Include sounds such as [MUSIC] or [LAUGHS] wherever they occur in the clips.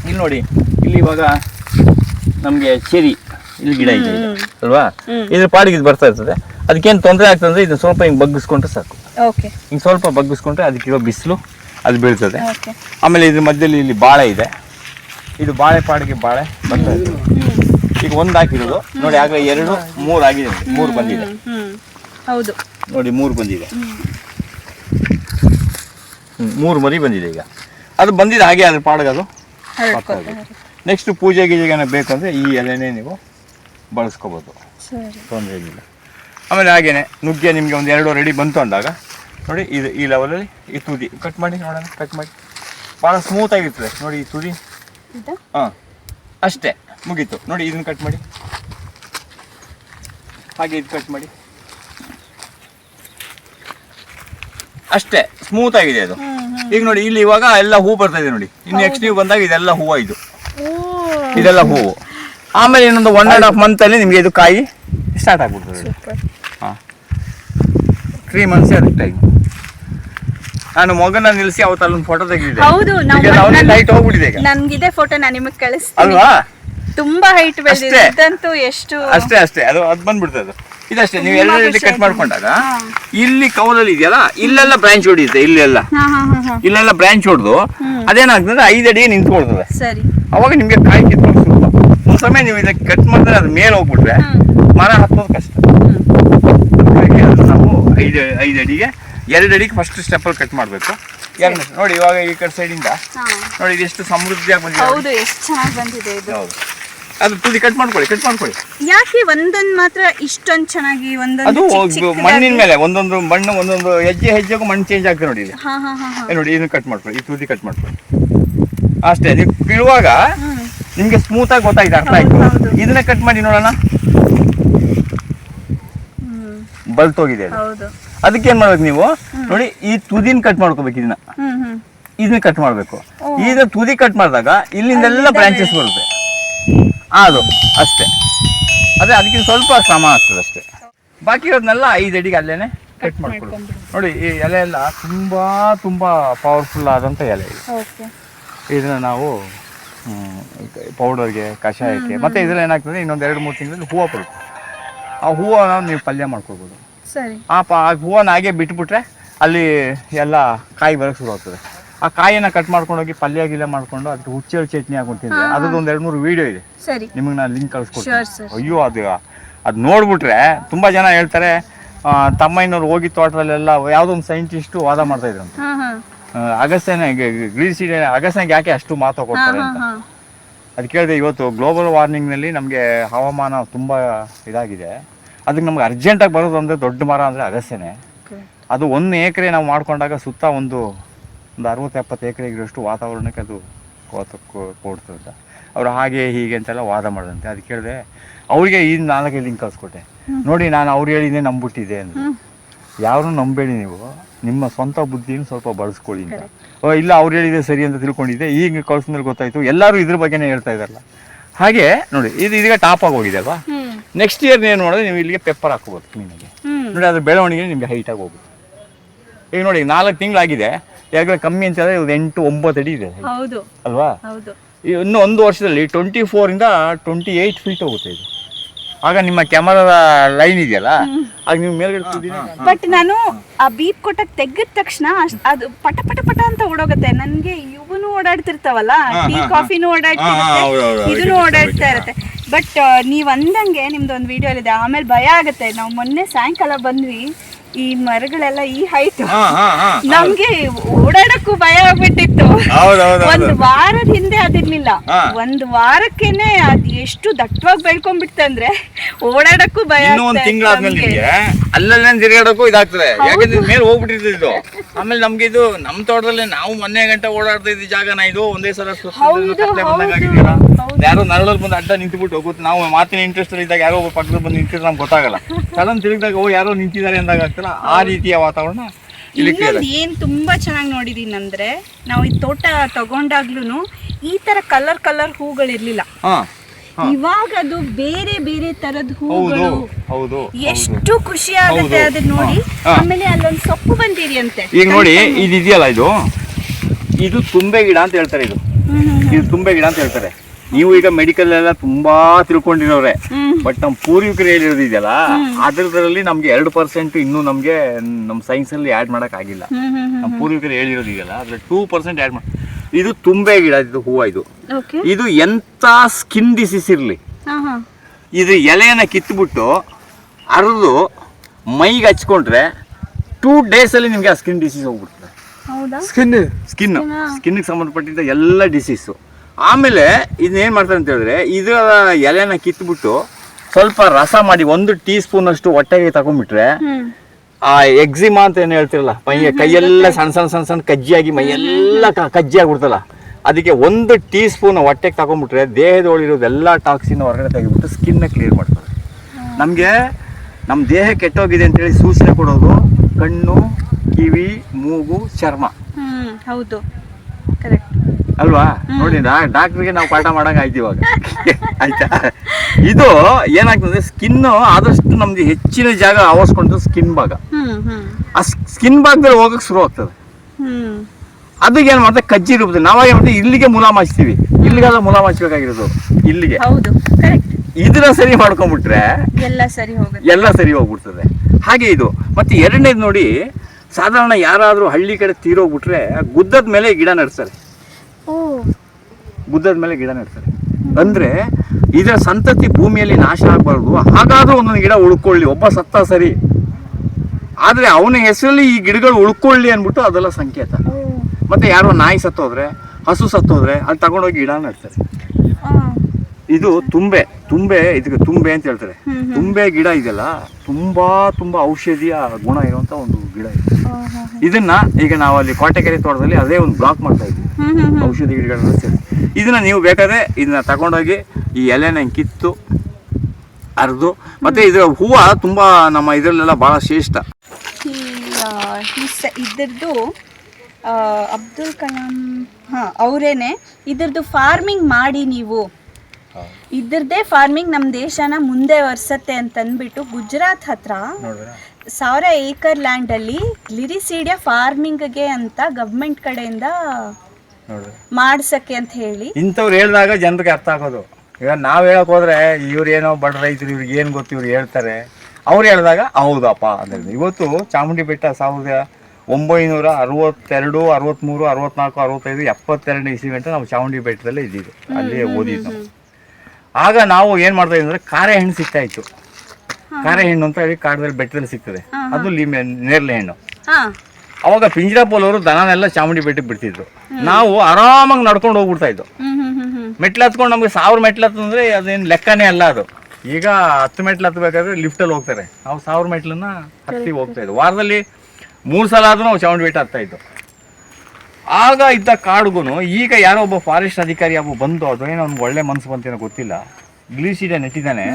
ಇಲ್ಲಿ ನೋಡಿ ಇಲ್ಲಿ ಇವಾಗ ನಮಗೆ ಚೆರಿ ಇಲ್ಲಿ ಗಿಡ ಇದೆ ಅಲ್ವಾ? ಇದ್ರ ಪಾಡಿಗೆ ಇದು ಬರ್ತಾ ಇರ್ತದೆ. ಅದಕ್ಕೇನು ತೊಂದರೆ ಆಗ್ತದೆ ಇದನ್ನ ಇದು ಸ್ವಲ್ಪ ಹಿಂಗೆ ಬಗ್ಗಿಸ್ಕೊಂಡ್ರೆ ಸಾಕು. ಓಕೆ ಹಿಂಗೆ ಸ್ವಲ್ಪ ಬಗ್ಗಿಸ್ಕೊಂಡ್ರೆ ಅದಕ್ಕಿರೋ ಬಿಸಿಲು ಅದು ಬೀಳ್ತದೆ. ಓಕೆ ಆಮೇಲೆ ಇದ್ರ ಮಧ್ಯದಲ್ಲಿ ಇಲ್ಲಿ ಬಾಳೆ ಇದೆ. ಇದು ಬಾಳೆ ಪಾಡಿಗೆ ಬಾಳೆ ಬರ್ತಾ ಇದೆ ಈಗ ಒಂದು ಹಾಕಿರೋದು. ನೋಡಿ ಆಗ ಎರಡು ಮೂರು ಆಗಿದೆ ನೋಡಿ, ಮೂರು ಬಂದಿದೆ. ಹ್ಮ್ ಹೌದು. ನೋಡಿ ಮೂರು ಬಂದಿದೆ. ಹ್ಮ್, ಮೂರು ಮರಿ ಬಂದಿದೆ ಈಗ. ಅದು ಬಂದಿದೆ ಹಾಗೆ ಅದ್ರ ಪಾಡಿಗೆ ಅದು ನೆಕ್ಸ್ಟ್ ಪೂಜೆ ಗೀಜೆಗೆ ಬೇಕು ಅಂದರೆ ಈ ಎಲೆನೇ ನೀವು ಬಳಸ್ಕೋಬೋದು. ತೊಂದರೆ ಏನಿಲ್ಲ. ಆಮೇಲೆ ಹಾಗೇನೆ ನುಗ್ಗೆ ನಿಮಗೆ ಒಂದು ಎರಡು ರೆಡಿ ಬಂತು ಅಂದಾಗ ನೋಡಿ ಇದು ಈ ಲೆವೆಲಲ್ಲಿ ಈ ತುದಿ ಕಟ್ ಮಾಡಿ ನೋಡೋಣ ಕಟ್ ಮಾಡಿ. ಭಾಳ ಸ್ಮೂತ್ ಆಗಿರ್ತದೆ. ನೋಡಿ ಈ ತುದಿ. ಹಾಂ ಅಷ್ಟೇ. ಮುಗೀತು. ನೋಡಿ ಇದನ್ನ ಕಟ್ ಮಾಡಿ. ಹಾಗೆ ಇದು ಕಟ್ ಮಾಡಿ. ಅಷ್ಟೇ. ಸ್ಮೂತ್ ಆಗಿದೆ ಅದು. ಈಗ ನೋಡಿ ಇಲ್ಲಿ ಇವಾಗ ಎಲ್ಲ ಹೂ ಬರ್ತಾ ಇದೆ ನೋಡಿ. ಇನ್ನು ನೆಕ್ಸ್ಟ್ ನೀವು ಬಂದಾಗ ಇದೆಲ್ಲ ಹೂವು ಇದು. ಇದೆಲ್ಲ ಹೂವು. ಆಮೇಲೆ ಇನ್ನೊಂದು ಒನ್ ಆ್ಯಂಡ್ ಹಾಫ್ ಮಂತಲ್ಲಿ ನಿಮಗೆ ಇದು ಕಾಯಿ ಸ್ಟಾರ್ಟ್ ಆಗ್ಬಿಡ್ತದೆ. ಹಾಂ. ತ್ರೀ ಮಂತ್ಸ್ ಅದಕ್ಕೆ ಟೈಮ್ ನಾನು ಮಗನ ನಿಲ್ಲಿಸಿ ಅವತ್ತು ಅಲ್ಲೊಂದು ಫೋಟೋ ತೆಗೆದಿದ್ದೆ. ಹೌದು ಲೈಟ್ ಹೋಗ್ಬಿಟ್ಟಿದೆ ಈಗ. ನನ್ಗಿದೆ ಫೋಟೋ ನಾನು ನಿಮಗೆ ಕಳಿಸ್ತೀನಿ. ಅಲ್ವಾ? ತುಂಬಾ ಹೈಟ್ ಬೆಳೆದಿದೆ. ಅಷ್ಟೇ. ಇದಂತೂ ಎಷ್ಟು ಅಷ್ಟೇ ಅಷ್ಟೇ. ಅದು ಅದು ಬಂದ್ಬಿಡ್ತದೆ ಅದು. ಇದಷ್ಟೇ ನೀವು ಎಲ್ಲರಲ್ಲಿ ಎರಡು ಕಟ್. ಮಾಡ್ಕೊಂಡಾಗ ಇಲ್ಲಿ ಕೌಲಲ್ಲಿ ಇದೆಯಲ್ಲ ಇಲ್ಲೆಲ್ಲ ಬ್ರಾಂಚ್ ಹೊಡಿಯುತ್ತೆ ಇಲ್ಲೆಲ್ಲ ಇಲ್ಲೆಲ್ಲ ಬ್ರಾಂಚ್ ಹೊಡೆದು ಅದೇನಾಗ್ತದೆ ಐದು ಅಡಿಗೆ ನಿಂತ್ಕೊಳ್ತದೆ. ಅವಾಗ ನಿಮ್ಗೆ ಕಾಯಿ ಕಿತ್ಕೊಂಡು ಸುಲಭ ಒಂದು ಸಮಯ ನೀವು ಇದಕ್ಕೆ ಕಟ್ ಮಾಡಿದ್ರೆ ಅದು ಮೇಲೆ ಹೋಗ್ಬಿಟ್ರೆ ಮರ ಹತ್ತೋದು ಕಷ್ಟ. ಹಾಗಾಗಿ ಅದು ನಾವು ಐದು ಐದು ಅಡಿಗೆ ಎರಡು ಅಡಿಗೆ ಫಸ್ಟ್ ಸ್ಟೆಪ್ಪಲ್ಲಿ ಕಟ್ ಮಾಡಬೇಕು. ಎರಡನೇ ನೋಡಿ ಇವಾಗ ಈ ಕಡೆ ಸೈಡಿಂದ ನೋಡಿ ಇದೆಷ್ಟು ಸಮೃದ್ಧಿಯಾಗಿ ಬಂದಿದೆ. ಹೌದು ಎಷ್ಟು ಚೆನ್ನಾಗಿ ಬಂದಿದೆ ಇದು. ಹೌದು. ಅದು ತುದಿ ಕಟ್ ಮಾಡ್ಕೊಳ್ಳಿ ಕಟ್ ಮಾಡ್ಕೊಳ್ಳಿ. ಯಾಕೆ ಒಂದೊಂದ್ ಮಾತ್ರ ಇಷ್ಟೊಂದು ಚೆನ್ನಾಗಿ ಅದು ಒಂದೊಂದು ಮಣ್ಣಿನ ಮೇಲೆ ಒಂದೊಂದು ಮಣ್ಣು ಒಂದೊಂದು ಹೆಜ್ಜೆ ಹೆಜ್ಜೆಗೂ ಮಣ್ಣು ಚೇಂಜ್ ಆಗ್ತದೆ ನೋಡಿ ಇಲ್ಲಿ. ಹಾ ಹಾ ಹಾ ಹಾ. ಏ ನೋಡಿ ಇದನ್ನ ಕಟ್ ಮಾಡ್ಕೊಳ್ಳಿ ಈ ತುದಿ ಕಟ್ ಮಾಡ್ಕೊಳ್ಳಿ. ಅಷ್ಟೇ ನೀವು ಬೀಳುವಾಗ ಹ್ಮ್. ನಿಮ್ಗೆ ಸ್ಮೂತ್ ಆಗಿ ಗೊತ್ತಾಯ್ತು ಅರ್ಥ ಆಯ್ತು. ಹೌದು. ಇದನ್ನ ಕಟ್ ಮಾಡಿ ನೋಡೋಣ. ಹ್ಮ್. ಬಲ್ತೋಗಿದೆ ಅದು. ಹೌದು. ಅದಕ್ಕೆ ಏನ್ ಮಾಡ್ಬೇಕು ನೀವು? ನೋಡಿ ಈ ತುದಿನ ಕಟ್ ಮಾಡ್ಕೋಬೇಕು ಇದನ್ನ. ಹ್ಮ್ ಹ್ಮ್. ಇದನ್ನ ಕಟ್ ಮಾಡ್ಬೇಕು. ಇದ ಈಗ ತುದಿ ಕಟ್ ಮಾಡಿದಾಗ ಇಲ್ಲಿಂದೆಲ್ಲ ಬ್ರಾಂಚಸ್ ಬರುತ್ತೆ. ಅದು ಅಷ್ಟೇ. ಅದೇ ಅದಕ್ಕೆ ಸ್ವಲ್ಪ ಶ್ರಮ ಆಗ್ತದೆ ಅಷ್ಟೇ. ಬಾಕಿ ಇರೋದನ್ನೆಲ್ಲ ಐದು ಅಡಿಗೆ ಅಲ್ಲೇನೆ ಕಟ್ ಮಾಡ್ಕೊಳ್ಳಿ ನೋಡಿ ಈ ಎಲೆ ಎಲ್ಲ ತುಂಬಾ ತುಂಬಾ ಪವರ್ಫುಲ್ ಆದಂತ ಎಲೆ ಇದು. ಇದನ್ನ ನಾವು ಪೌಡರ್ಗೆ ಕಷಾಯಕ್ಕೆ ಮತ್ತೆ ಇದ್ರಲ್ಲಿ ಏನಾಗ್ತದೆ ಇನ್ನೊಂದು ಎರಡು ಮೂರು ತಿಂಗಳಲ್ಲಿ ಹೂವು ಬರುತ್ತೆ ಆ ಹೂವು ನೀವು ಪಲ್ಯ ಮಾಡ್ಕೊಳ್ಬೋದು. ಸರಿ. ಆ ಪ ಹೂವನ್ನ ಹಾಗೆ ಬಿಟ್ಬಿಟ್ರೆ ಅಲ್ಲಿ ಎಲ್ಲ ಕಾಯಿ ಬರೋಕ್ಕೆ ಶುರು ಆಗ್ತದೆ. ಆ ಕಾಯಿನ ಕಟ್ ಮಾಡ್ಕೊಂಡು ಹೋಗಿ ಪಲ್ಯ ಗಿಲ್ಯ ಮಾಡ್ಕೊಂಡು ಅದಕ್ಕೆ ಹುಚ್ಚೆಳ್ ಚಟ್ನಿ ಹಾಕೊಂಡಿದ್ದೆ ತಿಂದ್ರೆ ಅದ್ರದ್ದು ಒಂದು ಎರಡು ಮೂರು ವಿಡಿಯೋ ಇದೆ. ಸರಿ. ನಿಮಗೆ ನಾನು ಲಿಂಕ್ ಕಳಿಸ್ಕೊಡ್ತೀನಿ. ಅಯ್ಯೋ ಅದು ಅದು ನೋಡ್ಬಿಟ್ರೆ ತುಂಬ ಜನ ಹೇಳ್ತಾರೆ ತಮ್ಮಯ್ಯನವ್ರು ಹೋಗಿ ತೋಟದಲ್ಲೆಲ್ಲ ಯಾವುದೋ ಒಂದು ಸೈಂಟಿಸ್ಟು ವಾದ ಮಾಡ್ತಾ ಇದ್ರು ಅಂತ. ಅಗಸ್ತ್ಯನ ಗ್ರೀಸಿಡ್ ಅಗಸ್ತ್ಯಗೆ ಯಾಕೆ ಅಷ್ಟು ಮಾತು ಕೊಡ್ತಾರೆ ಅಂತ. ಅದು ಕೇಳಿದೆ ಇವತ್ತು ಗ್ಲೋಬಲ್ ವಾರ್ಮಿಂಗ್ನಲ್ಲಿ ನಮಗೆ ಹವಾಮಾನ ತುಂಬ ಇದಾಗಿದೆ. ಅದಕ್ಕೆ ನಮ್ಗೆ ಅರ್ಜೆಂಟಾಗಿ ಬರೋದು ಅಂದರೆ ದೊಡ್ಡ ಮರ ಅಂದರೆ ಅಗಸ್ಯನೇ. ಅದು ಒಂದು ಎಕರೆ ನಾವು ಮಾಡ್ಕೊಂಡಾಗ ಸುತ್ತ ಒಂದು ಒಂದು ಅರವತ್ತು ಎಪ್ಪತ್ತು ಎಕರೆ ಇರೋಷ್ಟು ವಾತಾವರಣಕ್ಕೆ ಅದು ಕೋತ ಕೊಡ್ತದೆ ಅವರು ಹಾಗೆ ಹೀಗೆ ಅಂತೆಲ್ಲ ವಾದ ಮಾಡಿದಂತೆ. ಅದು ಕೇಳಿದೆ ಅವರಿಗೆ ಈ ನಾಲ್ಕೈದು ಲಿಂಕ್ ಕಳಿಸ್ಕೊಟ್ಟೆ. ನೋಡಿ ನಾನು ಅವ್ರು ಹೇಳಿದ್ದೆ ನಂಬ್ಬಿಟ್ಟಿದೆ ಅಂತ ಯಾರು ನಂಬೇಡಿ ನೀವು. ನಿಮ್ಮ ಸ್ವಂತ ಬುದ್ಧಿನ ಸ್ವಲ್ಪ ಬಳಸ್ಕೊಳ್ಳಿ ಅಂತ. ಓ ಇಲ್ಲ ಅವ್ರು ಹೇಳಿದೆ ಸರಿ ಅಂತ ತಿಳ್ಕೊಂಡಿದ್ದೆ. ಈಗ ಕಳ್ಸಿದ್ಮೇಲೆ ಗೊತ್ತಾಯಿತು. ಎಲ್ಲರೂ ಇದ್ರ ಬಗ್ಗೆನೇ ಹೇಳ್ತಾ ಇದ್ದಾರಲ್ಲ. ಹಾಗೆ ನೋಡಿ ಇದು ಇದೀಗ ಟಾಪ್ ಆಗಿ ಹೋಗಿದೆ ಅಲ್ವಾ? ನೆಕ್ಸ್ಟ್ ಇಯರ್ ಏನು ಮಾಡಿದ್ರೆ ನೀವು ಇಲ್ಲಿಗೆ ಪೆಪ್ಪರ್ ಹಾಕೋಬೋದು ಕ್ಲೀನಾಗಿ ನೋಡಿ ಅದ್ರ ಬೆಳವಣಿಗೆ ನಿಮಗೆ ಹೈಟಾಗಿ ಹೋಗುತ್ತೆ. ಈಗ ನೋಡಿ ನಾಲ್ಕು ತಿಂಗಳಾಗಿದೆ. ಯಾಕಂದ್ರೆ ಕಮ್ಮಿ ಅಂತ ಹೇಳಿದ್ರೆ ಇವ್ರು ಎಂಟು ಒಂಬತ್ತು ಅಡಿ ಇದೆ. ಹೌದು. ಅಲ್ವಾ? ಹೌದು. ಇನ್ನು ಒಂದು ವರ್ಷದಲ್ಲಿ ಟ್ವೆಂಟಿ ಫೋರಿಂದ ಟ್ವೆಂಟಿ ಏಯ್ಟ್ ಫೀಟ್ ಹೋಗುತ್ತೆ ಇದು ಆಗ ನಿಮ್ಮ ಕ್ಯಾಮರಾದ ಲೈನ್ ಇದೆಯಲ್ಲ ಆಗ ನೀವು ಮೇಲ್ಗಡೆ ಬಟ್ ನಾನು ಆ ಬೀಪ್ ಕೊಟ್ಟ ತೆಗೆದ ತಕ್ಷಣ ಅಷ್ಟ್- ಅದು ಪಟ ಪಟ ಪಟ ಅಂತ ಓಡೋಗುತ್ತೆ. ನನಗೆ ಇವನು ಓಡಾಡ್ತಿರ್ತಾವಲ್ಲ ಟೀ ಕಾಫಿನೂ ಓಡಾಡ್ತಿರುತ್ತೆ. ಇದನ್ನು ಓಡಾಡ್ತಾ ಇರುತ್ತೆ. ಬಟ್ ನೀವು ಅಂದಂಗೆ ನಿಮ್ದು ಒಂದು ವಿಡಿಯೋ ಇದೆ. ಆಮೇಲೆ ಭಯ ಆಗುತ್ತೆ. ನಾವು ಮೊನ್ನೆ ಸಾಯಂಕಾಲ ಬಂದ್ವಿ. ಈ ಮರಗಳೆಲ್ಲ ಈ ಹೈಟ್ ನಮ್ಗೆ ಓಡಾಡಕ್ಕೂ ಭಯ ಆಗ್ಬಿಟ್ಟಿತ್ತು. ಒಂದ್ ವಾರದ ಹಿಂದೆ ಅದಿರ್ಲಿಲ್ಲ. ಒಂದು ವಾರಕ್ಕೆನೆ ಅದ್ ಎಷ್ಟು ದಟ್ಟವಾಗಿ ಬೆಳ್ಕೊಂಡ್ಬಿಡ್ತಂದ್ರೆ ಓಡಾಡಕ್ಕೂ ಭಯ ಒಂದು ತಿಂಗಳಾದ್ಮೇಲೆ ನಿಮಗೆ. ಅಲ್ಲಲ್ಲೇ ತಿರುಗಾಡಕ್ಕೂ ಇದಾಗ್ತದೆ. ಯಾಕಂದ್ರೆ ಮೇಲೆ ಹೋಗ್ಬಿಟ್ಟಿದ್ದು ಇದು. ಆಮೇಲೆ ನಮ್ಗೆ ಇದು ನಮ್ ತೋಟದಲ್ಲಿ ನಾವು ಮೊನ್ನೆ ಗಂಟೆ ಓಡಾಡ್ತಾ ಇದ್ದ ಜಾಗನ ಇದು ಒಂದೇ ಸಲ. ಯಾರೋ ನರಳಲ್ಲಿ ಬಂದು ಅಡ್ಡ ನಿಂತುಬಿಟ್ಟು ಹೋಗುತ್ತೆ. ನಾವು ಮಾತಿನ ಇಂಟ್ರೆಸ್ಟ್ ಇದ್ದಾಗ ಯಾರೋ ಪಕ್ಕದಲ್ಲಿ ಬಂದು ನಿಂತಿದ್ರೆ ನಮ್ಗೆ ಗೊತ್ತಾಗಲ್ಲ. ಸಡನ್ ತಿರುಗಿದಾಗ ಓ ಯಾರೋ ನಿಂತಿದ್ದಾರೆ ಅಂದಾಗ ಆಗ್ತಲ್ಲ. ಆ ರೀತಿಯ ವಾತಾವರಣ ಇನ್ನೊಂದು ಏನ್ ತುಂಬಾ ಚೆನ್ನಾಗಿ ನೋಡಿದೀನಿ ಅಂದ್ರೆ ನಾವು ಈ ತೋಟ ತಗೊಂಡಾಗ್ಲೂ ಈ ತರ ಕಲರ್ ಕಲರ್ ಹೂಗಳಿರ್ಲಿಲ್ಲ ಹಾ ಇವಾಗ ಅದು ಬೇರೆ ಬೇರೆ ತರದ ಹೂಗಳು. ಹೌದು ಎಷ್ಟು ಖುಷಿ ಆಗುತ್ತೆ. ಅದನ್ನ ನೋಡಿ. ಆಮೇಲೆ ಅಲ್ಲೊಂದು ಸೊಪ್ಪು ಬಂದಿರಿ ಅಂತೆ. ಈಗ ನೋಡಿ ಇದು ಇದೆಯಲ್ಲ ಇದು? ಇದು ತುಂಬೆ ಗಿಡ ಅಂತ ಹೇಳ್ತಾರೆ ಇದು. ಇದು ತುಂಬೆ ಗಿಡ ಅಂತ ಹೇಳ್ತಾರೆ. ನೀವು ಈಗ ಮೆಡಿಕಲ್ ಎಲ್ಲ ತುಂಬಾ ತಿಳ್ಕೊಂಡಿರೋರೆ. ಬಟ್ ನಮ್ಮ ಪೂರ್ವಿಕರು ಹೇಳಿರೋದಿದೆಯಲ್ಲ ಅದರದ್ರಲ್ಲಿ ನಮ್ಗೆ ಎರಡು ಪರ್ಸೆಂಟ್ ಇನ್ನೂ ನಮ್ಗೆ ನಮ್ಮ ಸೈನ್ಸ್ ಅಲ್ಲಿ ಆಡ್ ಮಾಡಕ್ ಆಗಿಲ್ಲ. ನಮ್ಮ ಪೂರ್ವಿಕರು ಹೇಳಿರೋದಿದೆಯಲ್ಲ ಅದ್ರಲ್ಲಿ ಟೂ ಪರ್ಸೆಂಟ್ ಆಡ್ ಮಾಡಿ ಇದು ತುಂಬೆ ಗಿಡ ಇದು ಹೂವು ಇದು. ಓಕೆ ಇದು ಎಂತ ಸ್ಕಿನ್ ಡಿಸೀಸ್ ಇರಲಿ. ಹಾ ಹಾ. ಇದು ಎಲೆಯನ್ನ ಕಿತ್ಬಿಟ್ಟು ಅರ್ದು ಮೈಗೆ ಹಚ್ಕೊಂಡ್ರೆ ಟೂ ಡೇಸ್ ಅಲ್ಲಿ ನಿಮ್ಗೆ ಆ ಸ್ಕಿನ್ ಡಿಸೀಸ್ ಹೋಗ್ಬಿಡ್ತದೆ. ಹೌದಾ? Skin skin? ಸ್ಕಿನ್ಗೆ ಸಂಬಂಧಪಟ್ಟಿದ್ದ ಎಲ್ಲ ಡಿಸೀಸು ಆಮೇಲೆ ಇದನ್ನೇನು ಮಾಡ್ತಾರೆ ಅಂತ ಹೇಳಿದ್ರೆ ಇದರ ಎಲೆನ ಕಿತ್ಬಿಟ್ಟು ಸ್ವಲ್ಪ ರಸ ಮಾಡಿ ಒಂದು ಟೀ ಸ್ಪೂನ್ ಅಷ್ಟು ಹೊಟ್ಟೆಗೆ ತಗೊಂಡ್ಬಿಟ್ರೆ ಆ ಎಕ್ಸಿಮಾ ಅಂತ ಏನು ಹೇಳ್ತಿರಲ್ಲ ಮೈ ಕೈಯೆಲ್ಲ ಸಣ್ಣ ಸಣ್ಣ ಸಣ್ಣ ಸಣ್ಣ ಕಜ್ಜಿಯಾಗಿ ಮೈಯೆಲ್ಲ ಕಜ್ಜಿ ಆಗ್ಬಿಡ್ತಲ್ಲ ಅದಕ್ಕೆ ಒಂದು ಟೀ ಸ್ಪೂನ್ ಹೊಟ್ಟೆಗೆ ತಗೊಂಡ್ಬಿಟ್ರೆ ದೇಹದೊಳಗಿರೋದೆಲ್ಲ ಟಾಕ್ಸಿನ್ ಹೊರಗಡೆ ತೆಗೆದ್ಬಿಟ್ಟು ಸ್ಕಿನ್ನ ಕ್ಲಿಯರ್ ಮಾಡ್ತಾರೆ. ನಮಗೆ ನಮ್ಮ ದೇಹ ಕೆಟ್ಟೋಗಿದೆ ಅಂತೇಳಿ ಸೂಚನೆ ಕೊಡೋದು ಕಣ್ಣು ಕಿವಿ ಮೂಗು ಚರ್ಮ. ಹೌದು. ಅಲ್ವಾ? ನೋಡಿ ಡಾಕ್ಟ್ರಿಗೆ ನಾವು ಪಾಠ ಮಾಡಂಗ ಆಯ್ತು ಇವಾಗ. [LAUGHS] ಆಯ್ತಾ? ಇದು ಏನಾಗ್ತದೆ ಸ್ಕಿನ್ ಆದಷ್ಟು ನಮ್ದು ಹೆಚ್ಚಿನ ಜಾಗ ಆವರಿಸ್ಕೊಂಡು ಸ್ಕಿನ್ ಭಾಗ. ಆ ಸ್ಕಿನ್ ಭಾಗದಲ್ಲಿ ಹೋಗಕ್ ಶುರು ಆಗ್ತದೆ. ಅದಕ್ಕೆ ಏನ್ ಮಾಡ್ತಾರೆ? ಕಜ್ಜಿ ರೂಪದಲ್ಲಿ ನಾವಾಗ ಏನ್ ಮಾಡ್ತೀವಿ? ಇಲ್ಲಿಗೆ ಮುಲಾಮ್ ಹಚ್ತೀವಿ ಇಲ್ಲಿಗೆಲ್ಲ ಮುಲಾಮ್ ಹಚ್ಬೇಕಾಗಿರೋದು ಇಲ್ಲಿಗೆ. ಇದನ್ನ ಸರಿ ಮಾಡ್ಕೊಂಡ್ಬಿಟ್ರೆ ಎಲ್ಲ ಸರಿ ಹೋಗುತ್ತೆ. ಎಲ್ಲ ಸರಿ ಹೋಗ್ಬಿಡ್ತದೆ. ಹಾಗೆ ಇದು. ಮತ್ತೆ ಎರಡನೇದು ನೋಡಿ ಸಾಧಾರಣ ಯಾರಾದ್ರೂ ಹಳ್ಳಿ ಕಡೆ ತೀರೋಗ್ಬಿಟ್ರೆ ಗುದ್ದದ ಮೇಲೆ ಗಿಡ ನೆಡ್ತಾರೆ ಓ ಗುದ್ದದ ಮೇಲೆ ಗಿಡ ನೆಡ್ತಾರೆ ಅಂದ್ರೆ ಇದರ ಸಂತತಿ ಭೂಮಿಯಲ್ಲಿ ನಾಶ ಆಗಬಾರ್ದು ಹಾಗಾದ್ರೂ ಒಂದೊಂದು ಗಿಡ ಉಳ್ಕೊಳ್ಳಿ ಒಬ್ಬ ಸತ್ತ ಸರಿ. ಆದ್ರೆ ಅವನ ಹೆಸರಲ್ಲಿ ಈ ಗಿಡಗಳು ಉಳ್ಕೊಳ್ಳಿ ಅಂದ್ಬಿಟ್ಟು ಅದೆಲ್ಲ ಸಂಕೇತ. ಮತ್ತು ಯಾರೋ ನಾಯಿ ಸತ್ತೋದ್ರೆ ಹಸು ಸತ್ತೋದ್ರೆ ಅಲ್ಲಿ ತಗೊಂಡೋಗಿ ಗಿಡ ನೆಡ್ತಾರೆ. ಇದು ತುಂಬೆ ತುಂಬೆ ಇದಕ್ಕೆ ತುಂಬೆ ಅಂತ ಹೇಳ್ತಾರೆ. ತುಂಬೆ ಗಿಡ ಇದೆಲ್ಲ ತುಂಬಾ ತುಂಬಾ ಔಷಧಿಯ ಗುಣ ಇರುವಂತ ಒಂದು ಗಿಡ ಇದೆ. ಇದನ್ನ ಈಗ ನಾವು ಅಲ್ಲಿ ಕೋಟೆಕೆರೆ ತೋಟದಲ್ಲಿ ಅದೇ ಒಂದು ಬ್ಲಾಕ್ ಮಾಡ್ತಾ ಇದ್ವಿ ಔಷಧಿ ಗಿಡಗಳನ್ನ ಸೇರಿ ಇದನ್ನ ನೀವು ಬೇಕಾದ್ರೆ ಇದನ್ನ ತಗೊಂಡೋಗಿ ಈ ಎಲೆನ ಕಿತ್ತು ಅರ್ದು ಮತ್ತೆ ಇದರ ಹೂವು ತುಂಬಾ ನಮ್ಮ ಇದರಲ್ಲೆಲ್ಲ ಬಹಳ ಶ್ರೇಷ್ಠ. ಇದ್ರದ್ದು ಅಬ್ದುಲ್ ಕಲಾಂ ಹಾಂ ಅವರೇನೆ ಇದ್ರದ್ದು ಫಾರ್ಮಿಂಗ್ ಮಾಡಿ ನೀವು. ಇದ್ರದ್ದೇ ಫಾರ್ಮಿಂಗ್ ನಮ್ಮ ದೇಶನ ಮುಂದೆ ವರ್ಸತ್ತೆ ಅಂತಂದ್ಬಿಟ್ಟು ಗುಜರಾತ್ ಹತ್ರ ಸಾವಿರ ಏಕರ್ ಲ್ಯಾಂಡಲ್ಲಿ ಗ್ಲಿರಿಸೀಡಿಯಾ ಫಾರ್ಮಿಂಗ್ಗೆ ಅಂತ ಗವರ್ಮೆಂಟ್ ಕಡೆಯಿಂದ ಮಾಡ್ಸಕ್ಕೆ ಅಂತ ಹೇಳಿ. ಇಂಥವ್ರು ಹೇಳಿದಾಗ ಜನರಿಗೆ ಅರ್ಥ ಆಗೋದು. ಈಗ ನಾವು ಹೇಳಕ್ ಹೋದ್ರೆ ಇವ್ರು ಏನೋ ಬಡ ರೈತರು ಇವ್ರಿಗೆ ಏನು ಗೊತ್ತು ಇವ್ರು ಹೇಳ್ತಾರೆ. ಅವ್ರು ಹೇಳಿದಾಗ ಹೌದಪ್ಪ ಅಂದ್ರೆ ಇವತ್ತು ಚಾಮುಂಡಿ ಬೆಟ್ಟ ಸಾವಿರದ ಒಂಬೈನೂರ ಅರವತ್ತೆರಡು ಅರವತ್ಮೂರು ಅರವತ್ನಾಲ್ಕು ಅರವತ್ತೈದು ಎಪ್ಪತ್ತೆರಡನೇ ಇಸ್ವಿ ಗಂಟೆ ನಾವು ಚಾಮುಂಡಿ ಬೆಟ್ಟದಲ್ಲೇ ಇದ್ದೀವಿ. ಅಲ್ಲಿ ಓದಿದ್ದು ಆಗ ನಾವು ಏನು ಮಾಡ್ತಾ ಇದ್ವಿ ಅಂದ್ರೆ ಕಾರೆ ಹೆಣ್ಣು ಸಿಗ್ತಾ ಇತ್ತು ಕಾರೆ ಹೆಣ್ಣು ಅಂತ ಹೇಳಿ ಕಾಡದಲ್ಲಿ ಬೆಟ್ಟದಲ್ಲಿ ಸಿಗ್ತದೆ. ಅದು ಲಿಮೆ ನೇರಳೆ ಹಣ್ಣು ಅವಾಗ ಪಿಂಜರಾಪೋಲ್ ಪೋಲವರು ದನನೆಲ್ಲ ಚಾಮುಂಡಿ ಬೆಟ್ಟಕ್ಕೆ ಬಿಡ್ತಿದ್ರು. ನಾವು ಆರಾಮಾಗಿ ನಡ್ಕೊಂಡು ಹೋಗ್ಬಿಡ್ತಾ ಇದ್ದು ಮೆಟ್ಲು ಹತ್ಕೊಂಡು ನಮಗೆ ಸಾವಿರ ಮೆಟ್ಲು ಹತ್ತಂದ್ರೆ ಅದೇನು ಲೆಕ್ಕನೇ ಅಲ್ಲ ಅದು. ಈಗ ಹತ್ತು ಮೆಟ್ಲು ಹತ್ಬೇಕಾದ್ರೆ ಲಿಫ್ಟಲ್ಲಿ ಹೋಗ್ತಾರೆ. ನಾವು ಸಾವಿರ ಮೆಟ್ಲನ್ನ ಹತ್ತಿ ಹೋಗ್ತಾ ಇದ್ವು. ವಾರದಲ್ಲಿ ಮೂರು ಸಲ ಆದ್ರೂ ನಾವು ಚಾಮುಂಡಿ ಬೆಟ್ಟ ಹತ್ತಾ ಇದ್ದು ಆಗ ಇದ್ದ ಕಾಡುಗೂ ಈಗ ಯಾರೋ ಒಬ್ಬ ಫಾರೆಸ್ಟ್ ಅಧಿಕಾರಿ ಒಬ್ಬ ಬಂದು ಅದು ಏನೋ ಅವ್ನಿಗೆ ಒಳ್ಳೆ ಮನಸ್ಸು ಬಂತೇನೋ ಗೊತ್ತಿಲ್ಲ. ಗ್ಲೀಸಿಡೆ ನೆಟ್ಟಿದ್ದಾನೆ.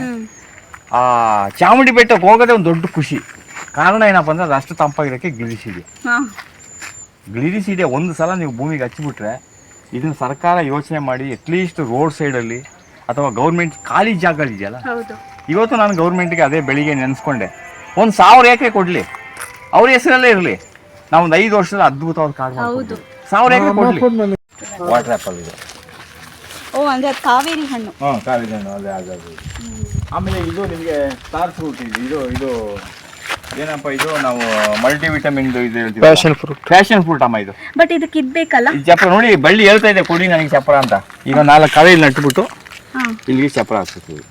ಆ ಚಾಮುಂಡಿ ಬೆಟ್ಟಕ್ಕೆ ಹೋಗೋದೇ ಒಂದು ದೊಡ್ಡ ಖುಷಿ. ಕಾರಣ ಏನಪ್ಪ ಅಂದ್ರೆ ಅದು ಅಷ್ಟು ತಂಪಾಗಿರೋಕ್ಕೆ ಗಿಳಿಸಿದೆ ಹಾಂ. ಗ್ಲಿರಿಸಿಡೆ ಒಂದು ಸಲ ನೀವು ಭೂಮಿಗೆ ಹಚ್ಚಿಬಿಟ್ರೆ ಇದನ್ನ ಸರ್ಕಾರ ಯೋಚನೆ ಮಾಡಿ ಅಟ್ಲೀಸ್ಟ್ ರೋಡ್ ಸೈಡಲ್ಲಿ ಅಥವಾ ಗೌರ್ಮೆಂಟ್ ಖಾಲಿ ಜಾಗಗಳಿದೆಯಲ್ಲ? ಹೌದು. ಇವತ್ತು ನಾನು ಗೌರ್ಮೆಂಟ್ಗೆ ಅದೇ ಬೆಳಿಗ್ಗೆ ನೆನೆಸ್ಕೊಂಡೆ. ಒಂದು ಸಾವಿರ ಏಕೆ ಕೊಡಲಿ. ಅವ್ರ ಹೆಸರಲ್ಲೇ ಇರಲಿ. ನಾವು ಒಂದು ಐದು ವರ್ಷದ ಅದ್ಭುತವಾದ ಕಾಡು. ಮಾಡ್ಕೊಡ್ತೀವಿ. ಸಾವಿರ ಏಕೆ ಕೊಡಲಿ. ವಾಟರ್ ಆ್ಯಪಲ್ ಇದೆ. ಓ ಅಂದರೆ ಅದು ಕಾವೇರಿ ಹಣ್ಣು. ಹಾಂ ಹಣ್ಣು ಅದೇ ಅದೇ ಆಮೇಲೆ ಇದು ನಿಮಗೆ ಸ್ಟಾರ್ ಫ್ರೂಟ್ ಇದೆ ಇದು ಇದು ಏನಪ್ಪ ಇದು ನಾವು ಮಲ್ಟಿ ವಿಟಮಿನ್ ಇದು ಹೇಳ್ತೀವಿ ಪ್ಯಾಷನ್ ಫ್ರೂಟ್ ಫ್ಯಾಷನ್ ಫ್ರೂಟ್ ಅಮ್ಮ ಇದು. ಬಟ್ ಇದಕ್ಕೆ ಇದ್ಬೇಕಲ್ಲ ಈ ಚಪ್ರ ನೋಡಿ ಬಳ್ಳಿ ಹೇಳ್ತಾ ಇದೆ ಕೊಡಿ ನನಗೆ ಚಪ್ರ ಅಂತ. ಈಗ ನಾಲ್ಕು ಕಳೆ ಇಲ್ಲಿ ನಟ್ಬಿಟ್ಟು ಹಾಂ. ಇಲ್ಲಿಗೆ ಚಪ್ರ ಹಾಕ್ಸ್ತೀವಿ.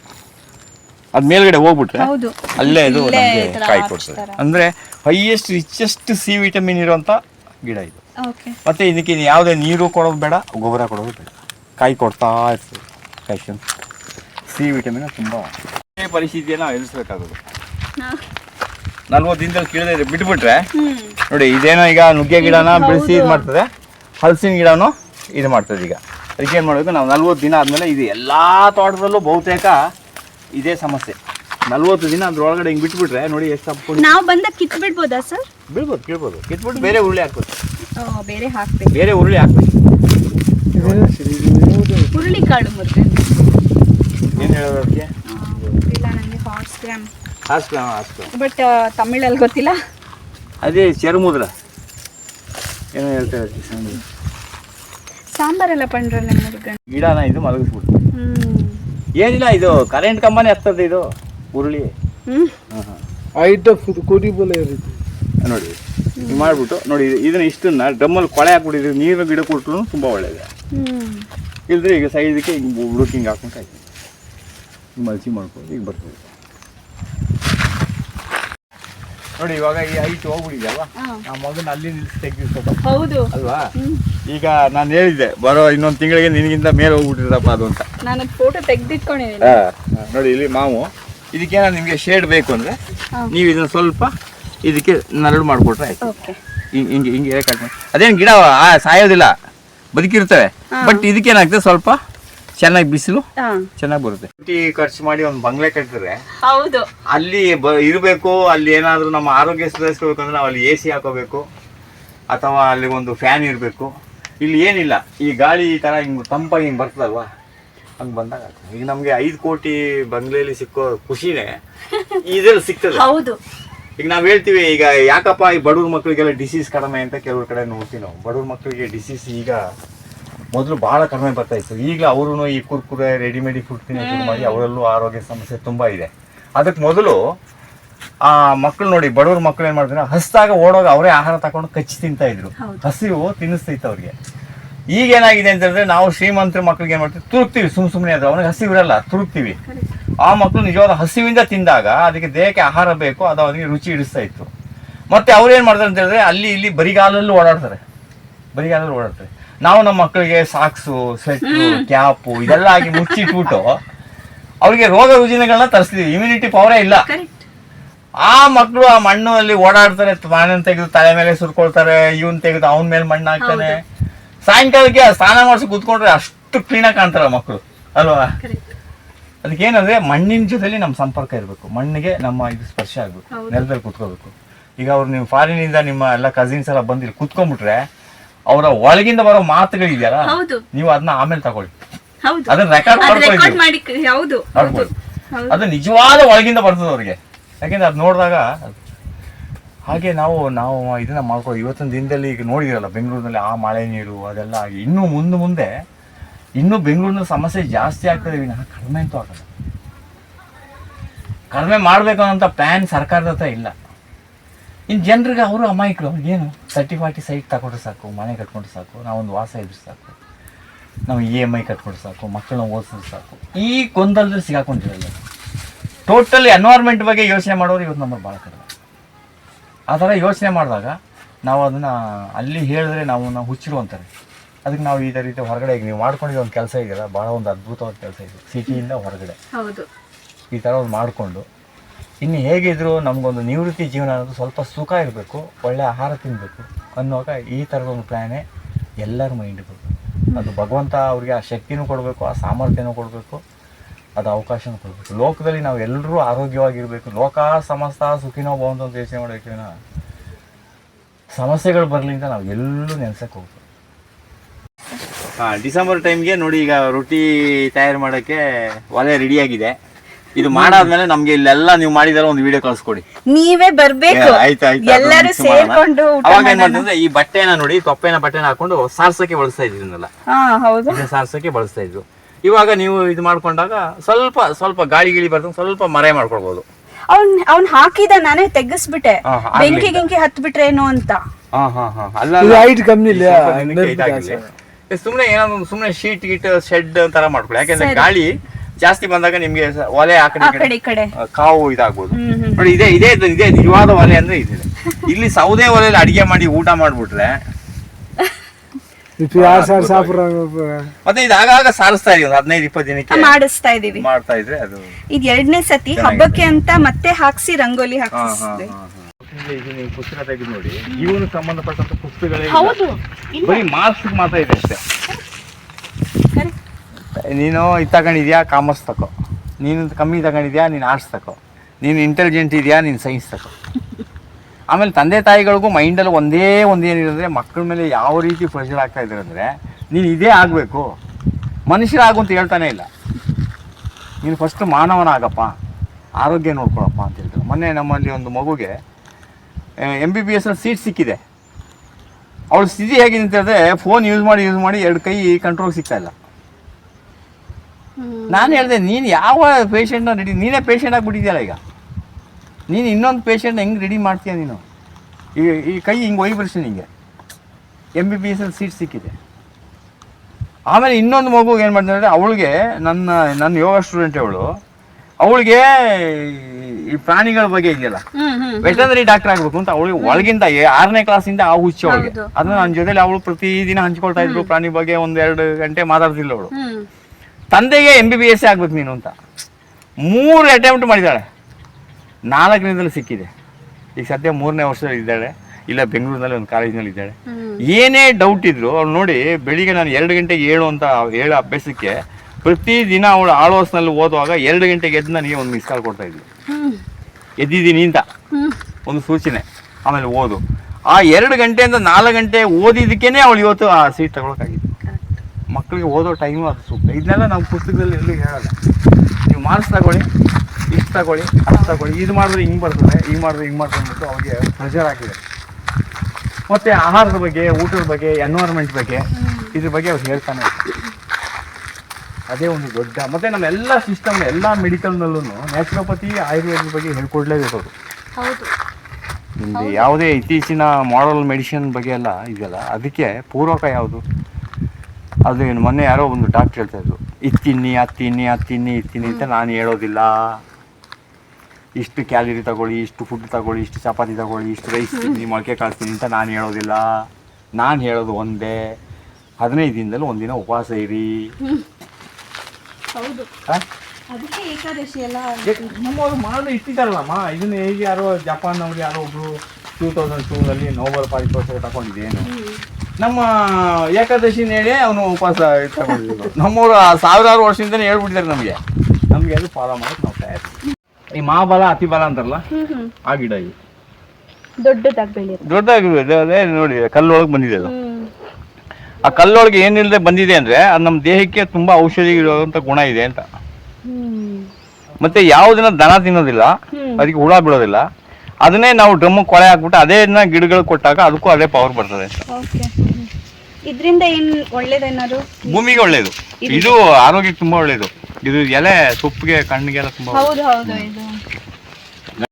ಅದ್ ಮೇಲ್ಗಡೆ ಹೋಗ್ಬಿಟ್ರೆ ಹೌದು. ಅಲ್ಲೇ ಇದು ಇಲ್ಲೇ ನಮಗೆ ಈ ಕಾಯಿ. ಕೊಡ್ತದೆ. ಅಂದ್ರೆ ಹೈಯೆಸ್ಟ್ ರಿಚೆಸ್ಟ್ ಸಿ ವಿಟಮಿನ್ ಇರುವಂತ ಗಿಡ ಇದು. ಓಕೆ ಮತ್ತೆ ಇದಕ್ಕೆ ಇನ್ನು ಯಾವುದೇ ನೀರು ಕೊಡೋದು ಬೇಡ ಗೊಬ್ಬರ ಕೊಡೋದು ಬೇಡ. ಕಾಯಿ ಕೊಡ್ತಾ ಇರ್ತದೆ ಕ್ಯಾಲ್ಶಿಯಂ ಸಿ ವಿಟಮಿನ್ ತುಂಬಾ. ಈ ಪರಿಸ್ಥಿತಿಯನ್ನು ಎದುರಿಸ್ಬೇಕಾಗೋದು. ನಲ್ವತ್ತು ದಿನದಲ್ಲಿ ಕೀಳದೆ ಬಿಟ್ಬಿಟ್ರೆ ನೋಡಿ ಇದೇನೋ ಈಗ ನುಗ್ಗೆ ಗಿಡನ ಬೆಳೆಸಿ ಇದು ಮಾಡ್ತದೆ. ಹಲಸಿನ ಗಿಡನೂ ಇದು ಮಾಡ್ತದೆ ಈಗ. ಅದಕ್ಕೆ ಏನು ಮಾಡಬೇಕು ನಾವು ನಲ್ವತ್ತು ದಿನ ಆದಮೇಲೆ ಇದು ಎಲ್ಲ ತೋಟದಲ್ಲೂ ಬಹುತೇಕ ಇದೇ ಸಮಸ್ಯೆ. ನಲ್ವತ್ತು ದಿನ ಅದ್ರೊಳಗಡೆ ಹಿಂಗೆ ಬಿಟ್ಬಿಟ್ರೆ ನೋಡಿ ಎಷ್ಟು ಹಾಕ್ಬೋದು ನಾವು ಬಂದಾಗ ಕಿತ್ ಬಿಡ್ಬೋದಾ ಸರ್? ಬಿಡ್ಬೋದು ಕೀಳ್ಬೋದು. ಕಿತ್ಬಿಟ್ಟು ಬೇರೆ ಉರುಳಿ ಹಾಕ್ಬೇಕು ಬೇರೆ ಹಾಕ್ಬೇಕು. ಬೇರೆ ಉರುಳಿ ಹಾಕ್ಬೇಕು. ಹುರುಳಿ ಕಾಡು ಮತ್ತೆ ಏನು ಹೇಳೋದು ಅದಕ್ಕೆ? ಇಲ್ಲ ನನಗೆ ಹಾರ್ಸ್ ಹಾಸ್ಕ ಹಾಸ್ಕ ಬಟ್ ತಮಿಳಲ್ಲಿ ಗೊತ್ತಿಲ್ಲ? ಅದೇ ಚರ್ಮುದ್ರ ಏನೋ ಹೇಳ್ತಾ ಇರ್ತೀವಿ ಸಾಂಬಾರೆಲ್ಲ ಪಂಡ್ರೆ ಗಿಡನ ಇದು ಮಲಗಿಸ್ಬಿಡ್ತು ಹ್ಮ್. ಏನಿಲ್ಲ ಇದು ಕರೆಂಟ್ ಕಂಬನೇ ಹತ್ತದ ಇದು ಉರುಳಿ. ಹ್ಮ್. ಹಾಂ ಹಾಂ. ಹೈಟ್ ಕುಡಿ ಬೋಲೆ ಇರುತ್ತೆ. ನೋಡಿ ಮಾಡಿಬಿಟ್ಟು ನೋಡಿ ಇದು- ಇದನ್ನ ಇಷ್ಟನ್ನ ಡ್ರಮ್ಮಲ್ಲಿ ಕೊಳೆ ಹಾಕ್ಬಿಟ್ಟಿದ್ರು ನೀರು ಗಿಡ ಕೊಟ್ಟರು ತುಂಬ ಒಳ್ಳೇದು. ಹ್ಮ್. ಇಲ್ದ್ರೆ ಈಗ ಸೈಡ್ಗೆ ಹಿಂಗೆ ಬುಡಕ್ಕೆ ಹಿಂಗೆ ಹಾಕೊಂಡು ಕಾಯ್ತೀನಿ. ಮಲ್ಸಿ ಮಾಡ್ಕೊಂಡು ಈಗ ಬರ್ತದೆ ನೋಡಿ ಇವಾಗ ಈ ಹೈಟ್ ಹೋಗ್ಬಿಟ್ಟಿದೆಯಲ್ವಾ ಅಲ್ವಾ? ಆ ಮಗನ ಅಲ್ಲಿ ನಿಲ್ಸಿ ತೆಗ್ದಿರ್ಬೇಕು ಹೌದು. ಅಲ್ವಾ? ಈಗ ನಾನು ಹೇಳಿದ್ದೆ ಬರೋ ಇನ್ನೊಂದು ತಿಂಗಳಿಗೆ ನಿನಗಿಂತ ಮೇಲೆ ಹೋಗ್ಬಿಟ್ಟಿರಪ್ಪ ಅದು ಅಂತ. ನಾನು ಫೋಟೋ ತೆಗ್ದಿಟ್ಕೊಂಡಿದ್ದೀನಿ. ನೋಡಿ ಇಲ್ಲಿ ಮಾವು. ಇದಕ್ಕೆ ಇದಕ್ಕೇನ ನಿಮಗೆ ಶೇಡ್ ಬೇಕು ಅಂದರೆ. ನೀವು ಇದನ್ನ ಸ್ವಲ್ಪ ಇದಕ್ಕೆ ನರಳು ಮಾಡಿಕೊಟ್ರೆ ಆಯ್ತು. ಹಿಂಗೆ ಹಿಂಗೆ ಹಿಂಗೆ ಹೇಳಕ್ಕೆ ಅದೇನು ಗಿಡ ಸಾಯೋದಿಲ್ಲ ಬದುಕಿರ್ತವೆ. ಬಟ್ ಇದಕ್ಕೇನಾಗ್ತದೆ ಸ್ವಲ್ಪ ಚೆನ್ನಾಗಿ ಬಿಸಿಲು? ಹಾ. ಚೆನ್ನಾಗಿ ಬರುತ್ತೆ. ಖರ್ಚು ಮಾಡಿ ಒಂದು ಬಂಗ್ಲೆ ಕಟ್ಟಿದ್ರೆ ಹೌದು. ಅಲ್ಲಿ ಬ ಇರಬೇಕು ಅಲ್ಲಿ ಏನಾದರೂ ನಮ್ಮ ಆರೋಗ್ಯ ಸುಧಾರಿಸ್ಕೋಬೇಕು ಅಂದ್ರೆ ನಾವು ಅಲ್ಲಿ ಎ ಸಿ ಹಾಕೋಬೇಕು ಅಥವಾ ಅಲ್ಲಿ ಒಂದು ಫ್ಯಾನ್ ಇರಬೇಕು. ಇಲ್ಲಿ ಏನಿಲ್ಲ ಈ ಗಾಳಿ ಈ ಥರ ಹಿಂಗೆ ತಂಪಾಗಿ ಹಿಂಗೆ ಬರ್ತದಲ್ವಾ? ಹಂಗೆ ಬಂದಾಗ ಈಗ ನಮಗೆ ಐದು ಕೋಟಿ ಬಂಗ್ಲೆಯಲ್ಲಿ ಸಿಕ್ಕೋ ಖುಷಿನೇ [LAUGHS] ಇದ್ರಲ್ಲಿ ಸಿಗ್ತದೆ. ಹೌದು. ಈಗ ನಾವು ಹೇಳ್ತೀವಿ ಈಗ ಯಾಕಪ್ಪ ಈ ಬಡವ್ರ ಮಕ್ಕಳಿಗೆಲ್ಲ ಡಿಸೀಸ್ ಕಡಿಮೆ ಅಂತ ಕೆಲವ್ರ ಕಡೆ ನೋಡ್ತೀವಿ ನಾವು. ಬಡವ್ರ ಮಕ್ಕಳಿಗೆ ಡಿಸೀಸ್ ಈಗ ಮೊದಲು ಭಾಳ ಕಡಿಮೆ ಬರ್ತಾ ಇತ್ತು. ಈಗ ಅವರು ಈ ಕುರ್ಕುರೆ ರೆಡಿಮೇಡ್ ಫುಡ್ ತಿನ್ನೋದು ಮಾಡಿ ಅವರಲ್ಲೂ ಆರೋಗ್ಯ ಸಮಸ್ಯೆ ತುಂಬ ಇದೆ. ಅದಕ್ಕೆ ಮೊದಲು ಆ ಮಕ್ಕಳು ನೋಡಿ ಬಡವ್ರ ಮಕ್ಕಳು ಏನು ಮಾಡ್ತಾರೆ ಹಸ್ದಾಗ ಓಡೋಗ ಅವರೇ ಆಹಾರ ತಗೊಂಡು ಕಚ್ಚಿ ತಿಂತಾ ಇದ್ರು. ಹಸಿವು ತಿನ್ನಿಸ್ತಿತ್ತು ಅವ್ರಿಗೆ. ಈಗ ಏನಾಗಿದೆ ಅಂತಂದ್ರೆ ನಾವು ಶ್ರೀಮಂತರ ಮಕ್ಳಿಗೆ ಏನು ಮಾಡ್ತೀವಿ? ತುರುಕ್ತೀವಿ ಸುಮ್ ಸುಮ್ಮನೆ ಅದು ಅವನಿಗೆ ಹಸಿವು ಇರಲ್ಲ ತುರುಕ್ತೀವಿ. ಆ ಮಕ್ಕಳು ನಿಜವಾದ ಹಸಿವಿಂದ ತಿಂದಾಗ ಅದಕ್ಕೆ ದೇಹಕ್ಕೆ ಆಹಾರ ಬೇಕು ಅದು ಅವನಿಗೆ ರುಚಿ ಇಡಿಸ್ತಾ ಇತ್ತು. ಮತ್ತೆ ಅವ್ರು ಏನು ಮಾಡ್ತಾರೆ ಅಂತ ಹೇಳಿದ್ರೆ ಅಲ್ಲಿ ಇಲ್ಲಿ ಬರಿಗಾಲಲ್ಲೂ ಓಡಾಡ್ತಾರೆ. ಬರಿಗಾಲಲ್ಲೂ ಓಡಾಡ್ತಾರೆ. ನಾವು ನಮ್ಮ ಮಕ್ಕಳಿಗೆ ಸಾಕ್ಸು ಸೆಟ್ಟು ಕ್ಯಾಪು ಇದೆಲ್ಲ ಆಗಿ ಮುಚ್ಚಿಟ್ಬಿಟ್ಟು ಅವ್ರಿಗೆ ರೋಗ ರುಜಿನಗಳನ್ನ ತರಿಸ್ತೀವಿ. ಇಮ್ಯುನಿಟಿ ಪವರೇ ಇಲ್ಲ. ಆ ಮಕ್ಕಳು ಆ ಮಣ್ಣಲ್ಲಿ ಓಡಾಡ್ತಾರೆ ಮಣ್ಣನ್ನು ತೆಗೆದು ತಲೆ ಮೇಲೆ ಸುರ್ಕೊಳ್ತಾರೆ ಇವನ್ ತೆಗೆದು ಅವನ ಮೇಲೆ ಮಣ್ಣು ಹಾಕ್ತಾನೆ ಸಾಯಂಕಾಲಕ್ಕೆ ಆ ಸ್ನಾನ ಮಾಡಿಸಿ ಕೂತ್ಕೊಂಡ್ರೆ ಅಷ್ಟು ಕ್ಲೀನಾಗಿ ಕಾಣ್ತಾರೆ ಮಕ್ಕಳು ಅಲ್ವಾ? ಕರೆಕ್ಟ್ ಅದಕ್ಕೇನಂದ್ರೆ ಮಣ್ಣಿನ ಜೊತೆಲಿ ನಮ್ಮ ಸಂಪರ್ಕ ಇರಬೇಕು. ಮಣ್ಣಿಗೆ ನಮ್ಮ ಇದು ಸ್ಪರ್ಶ ಆಗಬೇಕು. ನೆಲದಲ್ಲಿ ಕುತ್ಕೋಬೇಕು. ಈಗ ಅವ್ರು ನೀವು ಫಾರಿನಿಂದ ನಿಮ್ಮ ಎಲ್ಲ ಕಸಿನ್ಸ್ ಎಲ್ಲ ಬಂದಿಲ್ಲಿ ಕೂತ್ಕೊಂಡ್ಬಿಟ್ರೆ ಅವರ ಒಳಗಿಂದ ಬರೋ ಮಾತುಗಳಿದೆಯಲ್ಲ ಹೌದು. ನೀವು ಅದನ್ನ ಆಮೇಲೆ ತಗೊಳ್ಳಿ. ಹೌದು. ಅದನ್ನ ರೆಕಾರ್ಡ್ ಮಾಡ್ಕೊಳ್ಳಿ ಹೌದು ಅದು ನಿಜವಾದ ಒಳಗಿಂದ ಬರ್ತದೆ ಅವ್ರಿಗೆ. ಯಾಕೆಂದ್ರೆ ಅದು ನೋಡಿದಾಗ ಹಾಗೆ ನಾವು ನಾವು ಇದನ್ನ ಮಾಡ್ಕೊ ಇವತ್ತಿನ ದಿನದಲ್ಲಿ ಈಗ ನೋಡಿದಿರಲ್ಲ ಬೆಂಗಳೂರಿನಲ್ಲಿ ಆ ಮಳೆ ನೀರು ಅದೆಲ್ಲ ಆಗಿ ಇನ್ನೂ ಮುಂದೆ ಮುಂದೆ ಇನ್ನೂ ಬೆಂಗಳೂರಿನ ಸಮಸ್ಯೆ ಜಾಸ್ತಿ ಆಗ್ತದೆ ವಿನಃ ಕಡಿಮೆ ಅಂತೂ ಆಗಲ್ಲ. ಕಡಿಮೆ ಮಾಡಬೇಕು ಅನ್ನೋಂಥ ಪ್ಲ್ಯಾನ್ ಸರ್ಕಾರದ ಹತ್ರ ಇಲ್ಲ. ಇನ್ನು ಜನರಿಗೆ ಅವರು ಅಮಾಯಕರು ಅವ್ರಿಗೇನು ತರ್ಟಿ ಫಾರ್ಟಿ ಸೈಟ್ ತಗೊಂಡ್ರೆ ಸಾಕು ಮನೆ ಕಟ್ಕೊಂಡ್ರೆ ಸಾಕು ನಾವೊಂದು ವಾಸ ಇದ್ರೆ ಸಾಕು. ನಾವು ಇ ಎಂ ಐ ಕಟ್ಕೊಂಡ್ರೆ ಸಾಕು ಮಕ್ಕಳನ್ನ ಓದಿಸಿದ್ರೆ ಸಾಕು. ಈ ಗೊಂದಲದಲ್ಲಿ ಸಿಗಾಕೊಂಡಿರಲ್ಲ. ಟೋಟಲಿ ಎನ್ವೈರ್ಮೆಂಟ್ ಬಗ್ಗೆ ಯೋಚನೆ ಮಾಡೋರು ಇವತ್ತು ನಮ್ಮಲ್ಲಿ ಭಾಳ ಕಡಿಮೆ. ಆ ಥರ ಯೋಚನೆ ಮಾಡಿದಾಗ ನಾವು ಅದನ್ನು ಅಲ್ಲಿ ಹೇಳಿದ್ರೆ ನಾವು ನಾವು ಹುಚ್ಚಿರು ಅಂತಾರೆ. ಅದಕ್ಕೆ ನಾವು ಈ ರೀತಿ ಹೊರಗಡೆ ಈಗ ನೀವು ಮಾಡ್ಕೊಂಡಿರೋ ಒಂದು ಕೆಲಸ ಇದೆಯಲ್ಲ ಭಾಳ ಒಂದು ಅದ್ಭುತವಾದ ಕೆಲಸ ಇದೆ. ಸಿಟಿಯಿಂದ ಹೊರಗಡೆ. ಹೌದು. ಈ ಥರ ಒಂದು ಮಾಡಿಕೊಂಡು ಇನ್ನು ಹೇಗಿದ್ರು ನಮಗೊಂದು ನಿವೃತ್ತಿ ಜೀವನ ಅನ್ನೋದು ಸ್ವಲ್ಪ ಸುಖ ಇರಬೇಕು, ಒಳ್ಳೆ ಆಹಾರ ತಿನ್ನಬೇಕು ಅನ್ನುವಾಗ ಈ ಥರದ ಒಂದು ಪ್ಲ್ಯಾನೇ ಎಲ್ಲರ ಮೈಂಡ್ ಬರಬೇಕು ಅದು ಭಗವಂತ ಅವ್ರಿಗೆ ಆ ಶಕ್ತಿನೂ ಕೊಡಬೇಕು, ಆ ಸಾಮರ್ಥ್ಯನೂ ಕೊಡಬೇಕು, ಅದು ಅವಕಾಶನೂ ಕೊಡಬೇಕು. ಲೋಕದಲ್ಲಿ ನಾವು ಎಲ್ಲರೂ ಆರೋಗ್ಯವಾಗಿರಬೇಕು. ಲೋಕ, ಸಮಸ್ತ, ಸುಖಿನೋ ಭವಂತು ಅಂತ ಯೋಚನೆ ಮಾಡೋಕೆ ಸಮಸ್ಯೆಗಳು ಬರಲಿ ಅಂತ ನಾವು ಎಲ್ಲೂ ನೆನೆಸಕ್ಕೆ ಹೋಗ್ಬೇಕು ಹಾಂ, ಡಿಸೆಂಬರ್ ಟೈಮ್ಗೆ ನೋಡಿ ಈಗ ರೊಟ್ಟಿ ತಯಾರು ಮಾಡೋಕ್ಕೆ ಒಲೆ ರೆಡಿಯಾಗಿದೆ ಇದು ಮಾಡಾದ್ಮೇಲೆ ನಮ್ಗೆ ಇಲ್ಲೆಲ್ಲ ನೀವು ಮಾಡಿದಾರ ಒಂದು ವಿಡಿಯೋ ಕಳ್ಸ್ಕೊಡಿ. ನೀವೇ ಬರ್ಬೇಕು. ಆಯ್ತು ಆಯ್ತು ಎಲ್ಲರೂ ಸೇರ್ಕೊಂಡು ಅವಾಗ ಏನ್. ಮಾಡ್ತಂದ್ರೆ ಈ ಬಟ್ಟೆನ ನೋಡಿ ತೊಪ್ಪೆನ ಬಟ್ಟೆನ ಹಾಕೊಂಡು ಸಾರ್ಸಕ್ಕೆ ಬಳಸ್ತಾ ಇದ್ರಲ್ಲ ಹಾ ಹೌದು. ಸಾರ್ಸಕ್ಕೆ ಬಳಸ್ತಾ ಇದ್ರು ಇವಾಗ ನೀವು ಇದು ಮಾಡ್ಕೊಂಡಾಗ ಸ್ವಲ್ಪ ಸ್ವಲ್ಪ ಗಾಳಿ ಗಿಳಿ ಬರ್ತಂಗ ಸ್ವಲ್ಪ ಮರೆ ಮಾಡ್ಕೊಳ್ಬಹುದು ಅವ್ನ್ ಅವ್ನ್ ಹಾಕಿದ ನಾನೇ ತೆಗಿಸ್ಬಿಟ್ಟೆ. ಬೆಂಕಿ ಗಿಂಕಿ ಹತ್ ಬಿಟ್ರೇನು ಅಂತ. ಹಾ ಹಾ ಹಾ ಅಲ್ಲ ಇದು ಹೈಟ್ ಕಮ್ಮಿ ಇಲ್ಲ ಸುಮ್ಮನೆ ಏನಾದ್ರು ಸುಮ್ನೆ ಸುಮ್ಮನೆ ಶೀಟ್ ಗೀಟ್ ಶೆಡ್ ತರ ಮಾಡ್ಕೊಳ್ಳಿ. ಯಾಕಂದ್ರೆ ಗಾಳಿ ಜಾಸ್ತಿ ಬಂದಾಗ ನಿಮ್ಗೆ ಒಲೆ ಆ ಕಡೆ ಈ ಕಡೆ ಕಾವು ಇದಾಗ್ಬೋದು. ನೋಡಿ ಇದೆ ಇದೆ ಇದೇ ನಿಜವಾದ ಒಲೆ ಅಂದ್ರೆ ಇದೆ. ಇಲ್ಲಿ ಸೌದೆ ಒಲೆಯಲ್ಲಿ ಅಡಿಗೆ ಮಾಡಿ ಊಟ ಮಾಡ್ಬಿಟ್ರೆ ಮತ್ತೆ ಇದಾಗಾಗ ಸಾರಿಸ್ತಾ ಇದೀವಿ ಹದಿನೈದು ಇಪ್ಪತ್ತು ದಿನಕ್ಕೆ ಮಾಡಿಸ್ತಾ ಇದೀವಿ. ಮಾಡ್ತಾ ಇದ್ರೆ ಅದು ಇದು ಎರಡನೇ ಸತಿ ಹಬ್ಬಕ್ಕೆ ಅಂತ ಮತ್ತೆ ಹಾಕ್ಸಿ ರಂಗೋಲಿ ಹಾಕ್ಸಿ ನೀವು ಪುಸ್ತಕ ನೋಡಿ ಇವನು ಸಂಬಂಧಪಟ್ಟಂತ ಪುಸ್ತಕಗಳೇ ಬರೀ ಮಾರ್ಕ್ಸ್ ಮಾತ್ರ ಇದೆ ಅಷ್ಟೇ. ನೀನು ಇದು ತಗೊಂಡಿದ್ಯಾ ಕಾಮರ್ಸ್ ತಗೋ ನೀನು ಕಮ್ಮಿ ತಗೊಂಡಿದ್ಯಾ, ನೀನು ಆರ್ಟ್ಸ್ ತಗೋ ನೀನು ಇಂಟೆಲಿಜೆಂಟ್ ಇದೆಯಾ, ನೀನು ಸೈನ್ಸ್ ತಗೋ ಆಮೇಲೆ ತಂದೆ ತಾಯಿಗಳಿಗೂ ಮೈಂಡಲ್ಲಿ ಒಂದೇ ಒಂದು ಏನಿರಂದರೆ ಮಕ್ಕಳ ಮೇಲೆ ಯಾವ ರೀತಿ ಪ್ರೆಷರ್ ಆಗ್ತಾ ಇದ್ದಾರೆ ಅಂದರೆ, ನೀನು ಇದೇ ಆಗಬೇಕು. ಮನುಷ್ಯರಾಗು ಅಂತ ಹೇಳ್ತಾನೆ ಇಲ್ಲ. ನೀನು ಫಸ್ಟ್ ಮಾನವನಾಗಪ್ಪ. ಆರೋಗ್ಯ ನೋಡ್ಕೊಳಪ್ಪ ಅಂತ ಹೇಳಿದ್ರು ಮೊನ್ನೆ ನಮ್ಮಲ್ಲಿ ಒಂದು ಮಗುಗೆ M B B S seat ಸಿಕ್ಕಿದೆ. ಅವಳ ಸ್ಥಿತಿ ಹೇಗಿದೆ ಅಂತ ಹೇಳಿದ್ರೆ ಫೋನ್ ಯೂಸ್ ಮಾಡಿ ಯೂಸ್ ಮಾಡಿ ಎರಡು ಕೈ ಕಂಟ್ರೋಲ್ ಸಿಗ್ತಾ ಇಲ್ಲ. ನಾನು ಹೇಳಿದೆ ನೀನು ಯಾವ ಪೇಷಂಟ್ನ ರೆಡಿ ನೀನೇ ಪೇಷಂಟ್ ಆಗಿಬಿಟ್ಟಿದ್ಯಲ್ಲ ಈಗ. ನೀನು ಇನ್ನೊಂದು ಪೇಷಂಟ್ ಹೆಂಗೆ ರೆಡಿ ಮಾಡ್ತೀಯ ನೀನು? ಈ ಈ ಕೈ ಹಿಂಗೆ ವೈಬ್ರೇಷನ್ ನಿಂಗೆ ಎಂ ಬಿ ಬಿ ಎಸ್ ಅಲ್ಲಿ ಸೀಟ್ ಸಿಕ್ಕಿದೆ. ಆಮೇಲೆ ಇನ್ನೊಂದು ಮಗು ಏನು ಮಾಡ್ತೀನಿ ಅಂದರೆ ಅವಳಿಗೆ ನನ್ನ ನನ್ನ ಯೋಗ ಸ್ಟೂಡೆಂಟ್ ಅವಳು ಅವಳಿಗೆ ಈ ಪ್ರಾಣಿಗಳ ಬಗ್ಗೆ ಇದೆಯಲ್ಲ. ವೆಟನರಿ ಡಾಕ್ಟರ್ ಆಗ್ಬೇಕು ಅಂತ ಅವಳಿಗೆ ಒಳಗಿಂದ ಆರನೇ ಕ್ಲಾಸಿಂದ ಆ ಹುಚ್ಚು ಅವಳಿಗೆ. ಅದನ್ನ ನನ್ನ ಜೊತೆಲಿ ಅವಳು ಪ್ರತಿದಿನ ಹಂಚ್ಕೊಳ್ತಾ ಇದ್ರು ಪ್ರಾಣಿ ಬಗ್ಗೆ ಒಂದ್ ಎರಡು ಗಂಟೆ ಮಾತಾಡ್ತಿಲ್ಲ ಅವಳು. ತಂದೆಗೆ ಎಂ ಬಿ ಬಿ ಎಸ್ ಆಗ್ಬೇಕು ನೀನು ಅಂತ. ಮೂರು ಅಟೆಂಪ್ಟ್ ಮಾಡಿದ್ದಾಳೆ. ನಾಲ್ಕನೇದಲ್ಲಿ ಸಿಕ್ಕಿದೆ. ಈಗ ಸದ್ಯ ಮೂರನೇ ವರ್ಷದಲ್ಲಿ ಇದ್ದಾಳೆ. ಇಲ್ಲ ಬೆಂಗಳೂರಿನಲ್ಲಿ ಒಂದು ಕಾಲೇಜಿನಲ್ಲಿ ಇದ್ದಾಳೆ. ಏನೇ ಡೌಟ್ ಇದ್ರು ಅವ್ಳು ನೋಡಿ ಬೆಳಿಗ್ಗೆ ನಾನು ಎರಡು ಗಂಟೆಗೆ ಏಳು ಅಂತ ಹೇಳೋ ಅಭ್ಯಾಸಕ್ಕೆ ಪ್ರತಿ ದಿನ ಅವಳು ಆಳ್ವಾಸ್ನಲ್ಲಿ ಓದುವಾಗ ಎರಡು ಗಂಟೆಗೆ ಎದ್ದು ನನಗೆ ಒಂದು ಮಿಸ್ ಕಾಲ್ ಕೊಡ್ತಾ ಇದ್ಲು. ಹ್ಮ್. ಎದ್ದಿದ್ದೀನಿ ಅಂತ. ಒಂದು ಸೂಚನೆ. ಆಮೇಲೆ ಓದು. ಆ ಎರಡು ಗಂಟೆಯಿಂದ ನಾಲ್ಕು ಗಂಟೆ ಓದಿದ್ದಕ್ಕೇನೆ ಅವಳು ಇವತ್ತು ಆ ಸೀಟ್ ತಗೊಳಕ್ಕಾಗಿತ್ತು ಮಕ್ಕಳಿಗೆ ಓದೋ ಟೈಮು ಅದು ಸೂಕ್ತ ಇದನ್ನೆಲ್ಲ ನಾವು ಪುಸ್ತಕದಲ್ಲಿ ಎಲ್ಲೂ ಹೇಳಲ್ಲ. ನೀವು ಮಾರ್ಕ್ಸ್ ತಗೊಳ್ಳಿ ಇಷ್ಟು ತಗೊಳ್ಳಿ ಅಷ್ಟು ತಗೊಳ್ಳಿ. ಇದು ಮಾಡಿದ್ರೆ ಹಿಂಗೆ ಬರ್ತದೆ ಹಿಂಗೆ ಮಾಡಿದ್ರೆ ಹಿಂಗೆ ಮಾಡ್ತಾರೆ ಅಂದ್ಬಿಟ್ಟು ಅವ್ರಿಗೆ ಪ್ರೆಷರ್ ಹಾಕಿದೆ ಮತ್ತು ಆಹಾರದ ಬಗ್ಗೆ ಊಟದ ಬಗ್ಗೆ ಎನ್ವೈರ್ಮೆಂಟ್ ಬಗ್ಗೆ ಇದ್ರ ಬಗ್ಗೆ ಅವ್ರು ಹೇಳ್ತಾನೆ ಅದೇ ಒಂದು ದೊಡ್ಡ ಮತ್ತು ನಮ್ಮ ಎಲ್ಲ ಸಿಸ್ಟಮ್ ಎಲ್ಲ ಮೆಡಿಕಲ್ನಲ್ಲೂ ನ್ಯಾಚುರೋಪತಿ ಆಯುರ್ವೇದದ ಬಗ್ಗೆ ಹೇಳ್ಕೊಡ್ಲೇಬೇಕು. ಅವರು ಯಾವುದೇ ಇತ್ತೀಚಿನ ಮಾಡಲ್ ಮೆಡಿಸಿನ್ ಬಗ್ಗೆ ಎಲ್ಲ ಇದೆಯಲ್ಲ ಅದಕ್ಕೆ ಪೂರ್ವಕ ಯಾವುದು? ಅದು ಏನು ಮೊನ್ನೆ ಯಾರೋ ಒಂದು ಡಾಕ್ಟ್ರ್ ಹೇಳ್ತಾ ಇದ್ರು ಇದು ತಿನ್ನಿ ಅದು ತಿನ್ನಿ ಅದು ತಿನ್ನಿ ಇದು ತಿನ್ನಿ ಅಂತ ನಾನು ಹೇಳೋದಿಲ್ಲ. ಇಷ್ಟು ಕ್ಯಾಲರಿ ತಗೊಳ್ಳಿ ಇಷ್ಟು ಫುಡ್ ತಗೊಳ್ಳಿ ಇಷ್ಟು ಚಪಾತಿ ತಗೊಳ್ಳಿ ಇಷ್ಟು ರೈಸ್ ತಿನ್ನಿ ಮೊಳಕೆ ಕಾಳು ತಿನ್ನಿ ಅಂತ ನಾನು ಹೇಳೋದಿಲ್ಲ. ನಾನು ಹೇಳೋದು ಒಂದೇ ಹದಿನೈದು ದಿನದಲ್ಲಿ ಒಂದಿನ ಉಪವಾಸ ಇರಿ. ಹೌದು. ಆ? ಅದಕ್ಕೆ ಏಕಾದಶಿ ಎಲ್ಲ ನಮ್ಮವ್ರು ಮಾಡಲು ಇಟ್ಟಿದ್ದಾರಲ್ಲಮ್ಮ ಇದನ್ನ ಹೇಗೆ ಯಾರೋ ಜಪಾನ್ ಅವರು ಯಾರೋ ಒಬ್ರು ಟೂ ತೌಸಂಡ್ ಟೂನಲ್ಲಿ ನೋಬಲ್ ಪಾರಿತೋಷಕ ತಗೊಂಡಿದ್ದೇನು ನಮ್ಮ ಏಕಾದಶಿನ ಹೇಳಿ ಅವನು ಉಪವಾಸ ತಗೊಂಡಿದ್ದು ನಮ್ಮವ್ರು ಸಾವಿರಾರು ವರ್ಷದಿಂದನೇ ಹೇಳ್ಬಿಟ್ಟಿದ್ದಾರೆ ನಮಗೆ. ನಮಗೆ ಅದು ಫಾಲೋ ಮಾಡಕ್ಕೆ ನಾವು ತಯಾರಿ ಈ ಮಹಾಬಲ ಅತಿಬಲ ಅಂತಾರಲ್ಲ ಆ ಗಿಡ ಇದು. ದೊಡ್ಡದಾಗಿ ಬೆಳೆಯುತ್ತೆ. ದೊಡ್ಡದಾಗಿದೆ ಅದೇ ನೋಡಿ ಕಲ್ಲೊಳಗೆ ಬಂದಿದೆ ಅದು. ಆ ಕಲ್ಲೊಳಗೆ ಏನಿಲ್ಲದೆ ಬಂದಿದೆ ಅಂದ್ರೆ ಅದು ನಮ್ಮ ದೇಹಕ್ಕೆ ತುಂಬಾ ಔಷಧಿ ಇರುವಂತ ಗುಣ ಇದೆ ಅಂತ. ಮತ್ತೆ ಯಾವುದನ್ನ ದನ ತಿನ್ನೋದಿಲ್ಲ ಅದಕ್ಕೆ ಹುಳ ಬೀಳೋದಿಲ್ಲ ಅದನ್ನೇ ನಾವು ಡ್ರಮ್ ಕೊಳೆ ಹಾಕ್ಬಿಟ್ಟು ಅದೇನ ಗಿಡಗಳು ಕೊಟ್ಟಾಗ ಅದಕ್ಕೂ ಅದೇ ಪವರ್ ಬರ್ತದೆ. ಅಂತ ಓಕೆ ಇದರಿಂದ ಏನ್ ಒಳ್ಳೇದೇನಾದ್ರು ಭೂಮಿಗೆ ಒಳ್ಳೇದು. ಇದು ಆರೋಗ್ಯಕ್ಕೆ ತುಂಬಾ ಒಳ್ಳೇದು. ಇದು ಎಲೆ ಸೊಪ್ಪಿಗೆ ಕಣ್ಣಿಗೆಲ್ಲ ತುಂಬಾ ಹೌದು ಹೌದು ಇದು.